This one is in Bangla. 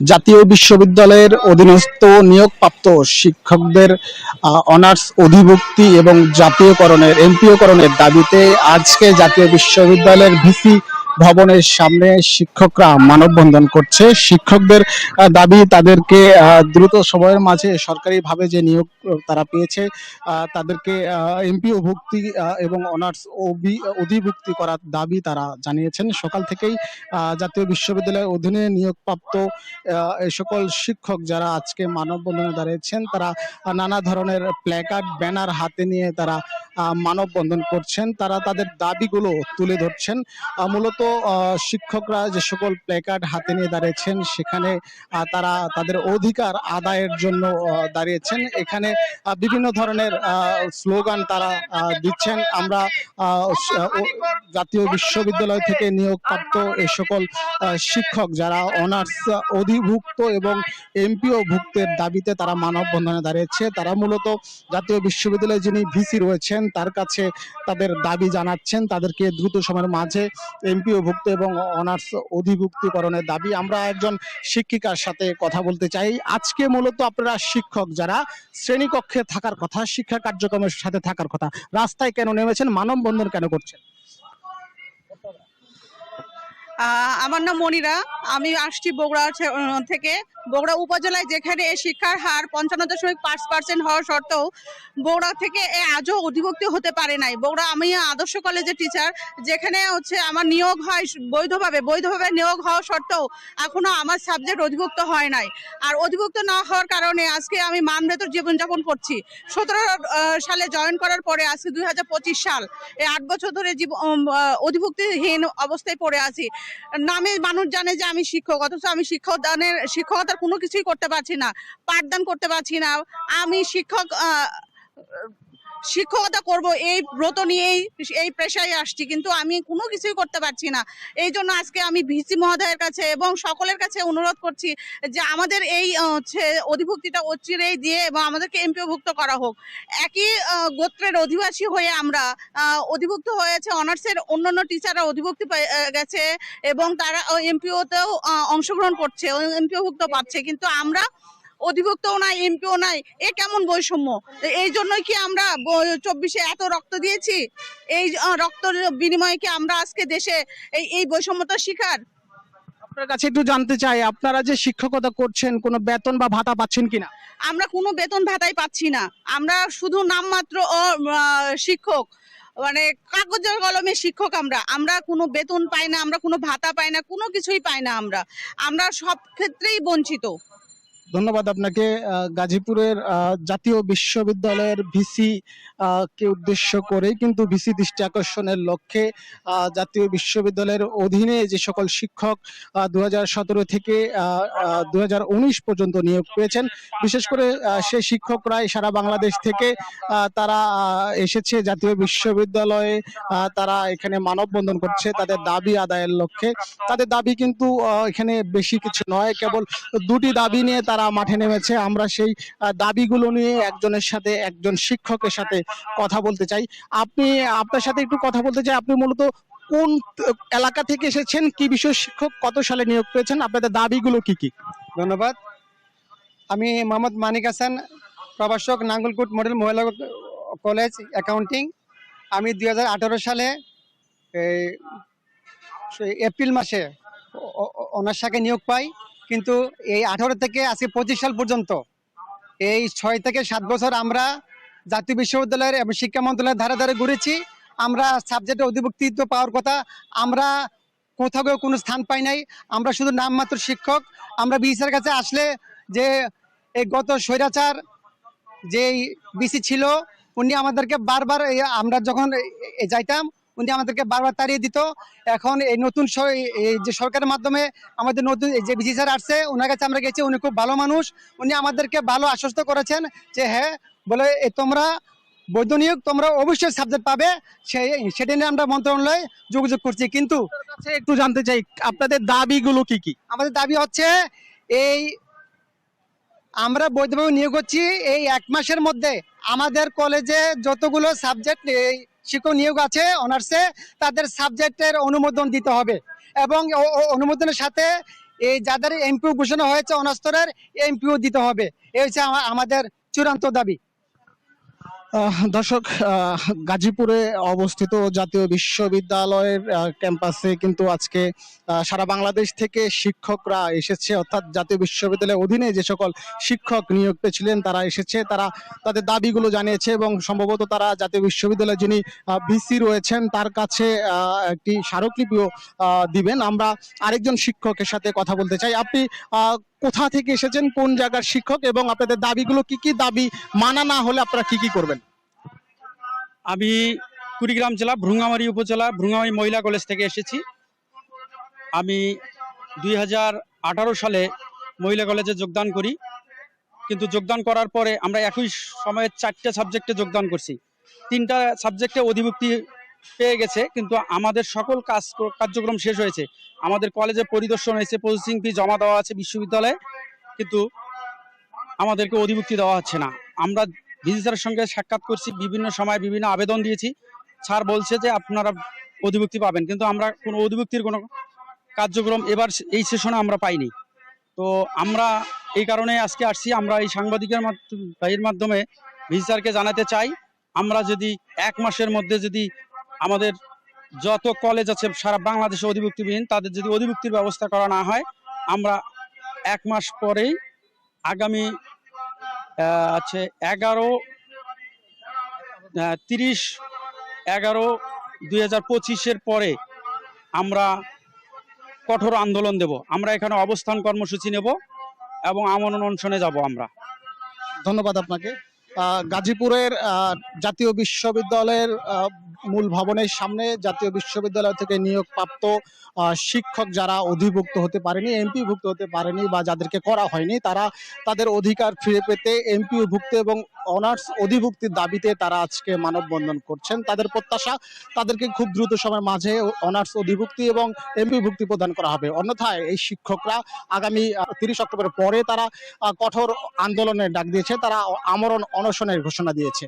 জাতীয় বিশ্ববিদ্যালয়ের অধীনস্থ নিয়োগপ্রাপ্ত শিক্ষকদের অনার্স অধিভুক্তি এবং জাতীয়করণের, এমপিওকরণের দাবিতে আজকে জাতীয় বিশ্ববিদ্যালয়ের ভিসি ভবনের সামনে শিক্ষকরা মানববন্ধন করছে। শিক্ষকদের দাবি তাদেরকে দ্রুত সময়ের মাঝে সরকারিভাবে যে নিয়োগ তারা পেয়েছে তাদেরকে এমপিও ভুক্তি এবং অনার্স ওবি অধিভুক্তি করার দাবি তারা জানিয়েছেন। সকাল থেকেই জাতীয় বিশ্ববিদ্যালয়ের অধীনে নিয়োগপ্রাপ্ত সকল শিক্ষক যারা আজকে মানববন্ধনে দাঁড়িয়েছেন, তারা নানা ধরনের প্ল্যাকার্ড, ব্যানার হাতে নিয়ে তারা মানববন্ধন করছেন। তারা তাদের দাবিগুলো তুলে ধরছেন। মূলত শিক্ষকরা যে সকল প্ল্যাকার্ড হাতে নিয়ে দাঁড়িয়েছেন, সেখানে তারা তাদের অধিকার আদায়ের জন্য দাঁড়িয়েছেন। এখানে বিভিন্ন ধরনের স্লোগান তারা দিচ্ছেন। আমরা জাতীয় বিশ্ববিদ্যালয় থেকে নিয়োগপ্রাপ্ত এই সকল শিক্ষক যারা অনার্স অধিভুক্ত এবং এমপিও ভুক্তের দাবিতে তারা মানববন্ধনে দাঁড়িয়েছে, তারা মূলত জাতীয় বিশ্ববিদ্যালয়ে যিনি ভিসি রয়েছেন, তার কাছে তাদের দাবি জানাচ্ছেন। তাদেরকে দ্রুত সময়ের মাঝে এমপিও ভুক্ত এবং অনার্স অধিভুক্তিকরণের দাবি। আমরা একজন শিক্ষিকার সাথে কথা বলতে চাই। আজকে মূলত আপনারা শিক্ষক যারা, শ্রেণীকক্ষে থাকার কথা, শিক্ষা কার্যক্রমের সাথে থাকার কথা, রাস্তায় কেন নেমেছেন, মানববন্ধন কেন করছেন? আমার নাম মনিরা। আমি আসছি বগুড়া থেকে। বগুড়া উপজেলায় যেখানে শিক্ষার হার পঞ্চান্ন দশমিক পাঁচ পার্সেন্ট হওয়া সত্ত্বেও বগুড়া থেকে এ আজও অধিভুক্তি হতে পারে নাই। বগুড়া, আমি আদর্শ কলেজের টিচার যেখানে হচ্ছে আমার নিয়োগ হয় বৈধভাবে বৈধভাবে নিয়োগ হওয়া সত্ত্বেও এখনও আমার সাবজেক্ট অধিভুক্ত হয় নাই। আর অধিভুক্ত না হওয়ার কারণে আজকে আমি মানবেতর জীবনযাপন করছি। সতেরো সালে জয়েন করার পরে আজকে দুই হাজার পঁচিশ সাল, এই আট বছর ধরে জীব- অধিভুক্তিহীন অবস্থায় পড়ে আছি। নামে মানুষ জানে যে আমি শিক্ষক, অথচ আমি শিক্ষকদানের শিক্ষকতার কোনো কিছুই করতে পারছি না, পাঠদান করতে পারছি না। আমি শিক্ষক শিক্ষকতা করব, এই ব্রত নিয়েই এই পেশায় আসছি, কিন্তু আমি কোনো কিছুই করতে পারছি না। এই জন্য আজকে আমি ভিসি মহোদয়ের কাছে এবং সকলের কাছে অনুরোধ করছি যে আমাদের এই অধিভুক্তিটা অচিরেই দিয়ে এবং আমাদেরকে এমপিওভুক্ত করা হোক। একই গোত্রের অধিবাসী হয়ে আমরা অধিভুক্ত হয়েছে, অনার্সের অন্যান্য টিচাররা অধিভুক্তি গেছে এবং তারা এমপিওতেও অংশগ্রহণ করছে এমপিওভুক্ত পাচ্ছে। কিন্তু আমরা অধিভুক্তও নাই এমপিও নাই। এ কেমন বৈষম্য? এই জন্যই কি আমরা চব্বিশে এত রক্ত দিয়েছি? এই আহ, রক্তের বিনিময়ে কি আমরা আজকে দেশে এই এই বৈষম্যতার শিকার? আপনার কাছে একটু জানতে চাই আপনারা যে শিক্ষকতা করছেন কোনো বেতন বা ভাতা পাচ্ছেন কিনা? আমরা কোনো বেতন ভাতাই পাচ্ছি না। আমরা শুধু নামমাত্র শিক্ষক। মানে কাগজের কলমে শিক্ষক আমরা। আমরা কোনো বেতন পাই না আমরা কোনো ভাতা পাই না কোনো কিছুই পাই না আমরা। আমরা সব ক্ষেত্রেই বঞ্চিত। ধন্যবাদ আপনাকে। গাজীপুরের জাতীয় বিশ্ববিদ্যালয়ের ভিসি কে উদ্দেশ্য করে কিন্তু ভিসি দৃষ্টি আকর্ষণের লক্ষ্যে জাতীয় বিশ্ববিদ্যালয়ের অধীনে যে সকল শিক্ষক দু থেকে দু পর্যন্ত নিয়োগ পেয়েছেন। বিশেষ করে সেই শিক্ষকরাই সারা বাংলাদেশ থেকে তারা এসেছে জাতীয় বিশ্ববিদ্যালয়ে তারা এখানে মানববন্ধন করছে তাদের দাবি আদায়ের লক্ষ্যে। তাদের দাবি কিন্তু এখানে বেশি কিছু নয়, কেবল দুটি দাবি নিয়ে মাঠে নেমেছে। আমরা সেই দাবিগুলো নিয়ে একজনের সাথে একজন শিক্ষকের সাথে কথা বলতে চাই। আপনি, আপনার সাথে একটু কথা বলতে চাই। আপনি মূলত কোন এলাকা থেকে এসেছেন? কি বিষয় শিক্ষক? কত সালে নিয়োগ পেয়েছেন? আপনাদের দাবিগুলো কি কি? ধন্যবাদ। আমি মোহাম্মদ মানিক হাসান, প্রভাষক নাঙ্গলকুট মডেল মহিলা কলেজ অ্যাকাউন্টিং। আমি দুই হাজার আঠারো সালে এপ্রিল মাসে অনার্স শাখায় নিয়োগ পাই। কিন্তু এই আঠারো থেকে আজকে পঁচিশ সাল পর্যন্ত, এই ছয় থেকে সাত বছর আমরা জাতীয় বিশ্ববিদ্যালয়ের এবং শিক্ষা মন্ত্রণালয়ের ধারে ধারে ঘুরেছি। আমরা সাবজেক্টে অধিভুক্তিত্ব পাওয়ার কথা, আমরা কোথাও কোনো স্থান পাই নাই। আমরা শুধু নামমাত্র শিক্ষক। আমরা বিসির কাছে আসলে যে এই গত স্বৈরাচার যেই বিসি ছিল, উনি আমাদেরকে বারবার আমরা যখন যাইতাম উনি আমাদেরকে বারবার তাড়িয়ে দিত। এখন এই নতুন যে সরকারের মাধ্যমে আমাদের নতুন যে বিসি স্যার আসছে ওনার কাছে আমরা গেছি, উনি খুব ভালো মানুষ। উনি আমাদেরকে ভালো আশ্বস্ত করেছেন যে হ্যাঁ বলে তোমরা বৈধ নিয়োগ তোমরা অবশ্যই সাবজেক্ট পাবে। সেই সেটা নিয়ে আমরা মন্ত্রণালয়ে যোগাযোগ করছি। কিন্তু একটু জানতে চাই, আপনাদের দাবিগুলো কি কি? আমাদের দাবি হচ্ছে, এই আমরা বৈধভাবে নিয়োগ করছি, এই এক মাসের মধ্যে আমাদের কলেজে যতগুলো সাবজেক্ট শিক্ষক নিয়োগ আছে অনার্সে তাদের সাবজেক্টের অনুমোদন দিতে হবে। এবং অনুমোদনের সাথে এই যাদের এমপিও ঘোষণা হয়েছে অনার্স স্তরের এমপিও দিতে হবে। এই হচ্ছে আমাদের চূড়ান্ত দাবি। দর্শক গাজীপুরে অবস্থিত জাতীয় বিশ্ববিদ্যালয়ের ক্যাম্পাসে কিন্তু আজকে সারা বাংলাদেশ থেকে শিক্ষকরা এসেছে। অর্থাৎ জাতীয় বিশ্ববিদ্যালয়ের অধীনে যে সকল শিক্ষক নিয়োগ পেয়েছিলেন, তারা এসেছে। তারা তাদের দাবিগুলো জানিয়েছে এবং সম্ভবত তারা জাতীয় বিশ্ববিদ্যালয়ে যিনি ভিসি রয়েছেন, তার কাছে একটি স্মারকলিপিও দিবেন। আমরা আরেকজন শিক্ষকের সাথে কথা বলতে চাই। আপনি কোথা থেকে এসেছেন, কোন জায়গার শিক্ষক এবং আপনাদের দাবিগুলো কি কি? দাবি মানা না হলে আপনারা কি কি করবেন? আমি কুড়িগ্রাম জেলা, ভ্রুঙ্গামারি উপজেলা, ভ্রুঙ্গামারি মহিলা কলেজ থেকে এসেছি। আমি দুই হাজার আঠারো সালে মহিলা কলেজে যোগদান করি। কিন্তু যোগদান করার পরে আমরা একই সময়ে চারটে সাবজেক্টে যোগদান করছি। তিনটা সাবজেক্টে অধিভুক্তি পেয়ে গেছে, কিন্তু আমাদের সকল কাজ কার্যক্রম শেষ হয়েছে। আমাদের কলেজে পরিদর্শন হয়েছে প্রসেসিং ফি জমা দেওয়া আছে বিশ্ববিদ্যালয়ে, কিন্তু আমাদেরকে অধিভুক্তি দেওয়া হচ্ছে না। আমরা ভিসি স্যারের সঙ্গে সাক্ষাৎ করছি, বিভিন্ন সময় বিভিন্ন আবেদন দিয়েছি। স্যার বলছে যে আপনারা অধিভুক্তি পাবেন, কিন্তু আমরা কোনো অধিভুক্তির কোনো কার্যক্রম এবার এই সেশনে আমরা পাইনি। তো আমরা এই কারণে আজকে আসছি, আমরা এই সাংবাদিকের ভাইয়ের মাধ্যমে ভিসি স্যারকে জানাতে চাই। আমরা যদি এক মাসের মধ্যে যদি আমাদের যত কলেজ আছে, সারা বাংলাদেশে অধিভুক্তিবিহীন, তাদের যদি অধিভুক্তির ব্যবস্থা করা না হয়, আমরা এক মাস পরেই আগামী আছে এগারো তিরিশ, এগারো, দুই হাজার পঁচিশের পরে আমরা কঠোর আন্দোলন দেব। আমরা এখানে অবস্থান কর্মসূচি নেব এবং আমরণ অনশনে যাব আমরা। ধন্যবাদ আপনাকে। গাজীপুরের জাতীয় বিশ্ববিদ্যালয়ের মূল ভবনের সামনে জাতীয় বিশ্ববিদ্যালয় থেকে নিয়োগপ্রাপ্ত শিক্ষক যারা অধিভুক্ত হতে পারেনি এমপি ভুক্ত হতে পারেনি বা যাদেরকে করা হয়নি, তারা তাদের অধিকার ফিরে পেতে এমপি ভুক্ত এবং অনার্স অধিভুক্তির দাবিতে তারা আজকে মানববন্ধন করছেন। তাদের প্রত্যাশা, তাদেরকে খুব দ্রুত সময়ের মাঝে অনার্স অধিভুক্তি এবং এমপি ভুক্তি প্রদান করা হবে। অন্যথায় এই শিক্ষকরা আগামী তিরিশ অক্টোবরের পরে তারা কঠোর আন্দোলনের ডাক দিয়েছে, তারা আমরণ অনশনের ঘোষণা দিয়েছে।